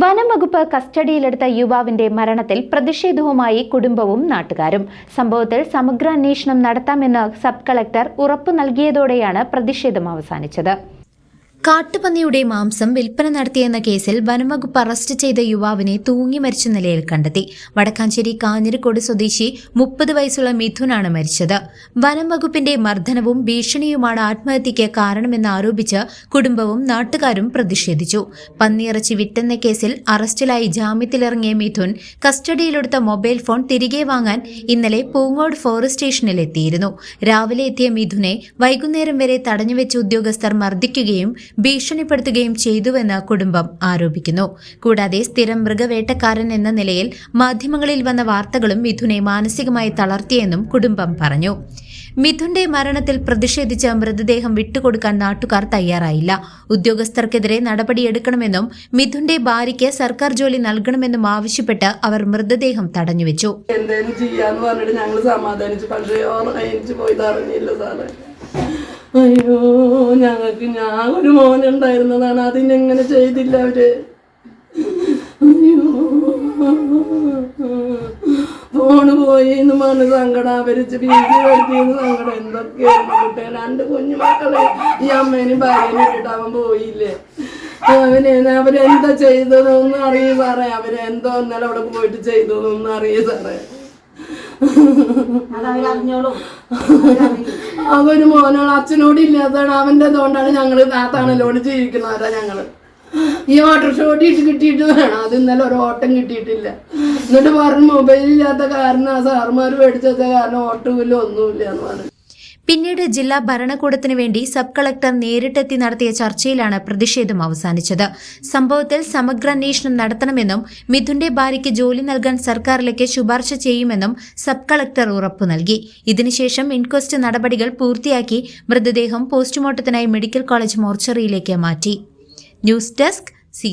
വനം വകുപ്പ് കസ്റ്റഡിയിലെടുത്ത യുവാവിന്റെ മരണത്തിൽ പ്രതിഷേധവുമായി കുടുംബവും നാട്ടുകാരും. സംഭവത്തിൽ സമഗ്ര അന്വേഷണം നടത്താമെന്ന് സബ് കളക്ടർ ഉറപ്പു നൽകിയതോടെയാണ് പ്രതിഷേധം അവസാനിച്ചത്. കാട്ടുപന്നിയുടെ മാംസം വിൽപ്പന നടത്തിയെന്ന കേസിൽ വനംവകുപ്പ് അറസ്റ്റ് ചെയ്ത യുവാവിനെ തൂങ്ങി മരിച്ച നിലയിൽ കണ്ടെത്തി. വടക്കാഞ്ചേരി കാഞ്ഞിരക്കോട് സ്വദേശി മുപ്പത് വയസ്സുള്ള മിഥുനാണ് മരിച്ചത്. വനംവകുപ്പിന്റെ മർദ്ദനവും ഭീഷണിയുമാണ് ആത്മഹത്യയ്ക്ക് കാരണമെന്ന് ആരോപിച്ച് കുടുംബവും നാട്ടുകാരും പ്രതിഷേധിച്ചു. പന്നിയിറച്ചി വിറ്റെന്ന കേസിൽ അറസ്റ്റിലായി ജാമ്യത്തിലിറങ്ങിയ മിഥുൻ കസ്റ്റഡിയിലെടുത്ത മൊബൈൽ ഫോൺ തിരികെ വാങ്ങാൻ ഇന്നലെ പൂങ്ങോട് ഫോറസ്റ്റ് സ്റ്റേഷനിലെത്തിയിരുന്നു. രാവിലെ എത്തിയ മിഥുനെ വൈകുന്നേരം വരെ തടഞ്ഞുവെച്ച ഉദ്യോഗസ്ഥർ മർദ്ദിക്കുകയും ഭീഷണിപ്പെടുത്തുകയും ചെയ്തുവെന്ന് കുടുംബം ആരോപിക്കുന്നു. കൂടാതെ സ്ഥിരം മൃഗവേട്ടക്കാരൻ എന്ന നിലയിൽ മാധ്യമങ്ങളിൽ വന്ന വാർത്തകളും മിഥുനെ മാനസികമായി തളർത്തിയെന്നും കുടുംബം പറഞ്ഞു. മിഥുന്റെ മരണത്തിൽ പ്രതിഷേധിച്ച് മൃതദേഹം വിട്ടുകൊടുക്കാൻ നാട്ടുകാർ തയ്യാറായില്ല. ഉദ്യോഗസ്ഥർക്കെതിരെ നടപടിയെടുക്കണമെന്നും മിഥുന്റെ ഭാര്യയ്ക്ക് സർക്കാർ ജോലി നൽകണമെന്നും ആവശ്യപ്പെട്ട് അവർ മൃതദേഹം തടഞ്ഞുവെച്ചു. എന്തേലും ചെയ്യാന്ന് പറഞ്ഞിട്ട് ഞങ്ങൾ സമാധാനിച്ചു. പക്ഷേ അറിഞ്ഞില്ല സാറേ. അയ്യോ ഞങ്ങൾക്ക് ഞാൻ ഒരു മോനുണ്ടായിരുന്നതാണ് അതിനെങ്ങനെ ചെയ്തില്ല അവർ? അയ്യോ. ഫോണ് പോയി എന്ന് പറഞ്ഞ് സങ്കടം അവരിച്ച് ഭീതി വരുത്തിയെന്ന് സങ്കടം എന്തൊക്കെയായിരുന്നു കുട്ടികൾ രണ്ട് കുഞ്ഞുമക്കളെ ഈ അമ്മേനും ഭാര്യനും ഇട്ടിട്ട് അവൻ പോയില്ലേ? അവനെ അവരെന്താ ചെയ്തതൊന്നും അറിയ സാറേ. അവരെന്തോ ഇന്നലെ അവിടെ പോയിട്ട് ചെയ്തതൊന്നും അറിയ സാറേ. അവർ മോനോ അച്ഛനോട് ഇല്ലാത്തതാണ്. അവന്റെ അതുകൊണ്ടാണ് ഞങ്ങൾ ആ തണലോട് ജീവിക്കുന്നവരാ ഞങ്ങൾ. ഈ ഓട്ടോറിക്ഷ ഓടിയിട്ട് കിട്ടിയിട്ട് വേണം. അത് ഇന്നലെ ഒരു ഓട്ടം കിട്ടിയിട്ടില്ല. എന്നിട്ട് പറഞ്ഞു മൊബൈൽ ഇല്ലാത്ത കാരണം ആ സാറുമാർ മേടിച്ച കാരണം ഓട്ടമില്ല ഒന്നുമില്ല എന്ന് പറഞ്ഞു. പിന്നീട് ജില്ലാ ഭരണകൂടത്തിനു വേണ്ടി സബ് കളക്ടർ നേരിട്ടെത്തി നടത്തിയ ചർച്ചയിലാണ് പ്രതിഷേധം അവസാനിച്ചത്. സംഭവത്തിൽ സമഗ്ര അന്വേഷണം നടത്തണമെന്നും മിഥുന്റെ ഭാര്യയ്ക്ക് ജോലി നൽകാൻ സർക്കാരിലേക്ക് ശുപാർശ ചെയ്യുമെന്നും സബ് കളക്ടർ ഉറപ്പു നൽകി. ഇതിനുശേഷം ഇൻക്വസ്റ്റ് നടപടികൾ പൂർത്തിയാക്കി മൃതദേഹം പോസ്റ്റ്മോർട്ടത്തിനായി മെഡിക്കൽ കോളേജ് മോർച്ചറിയിലേക്ക് മാറ്റി. News desk C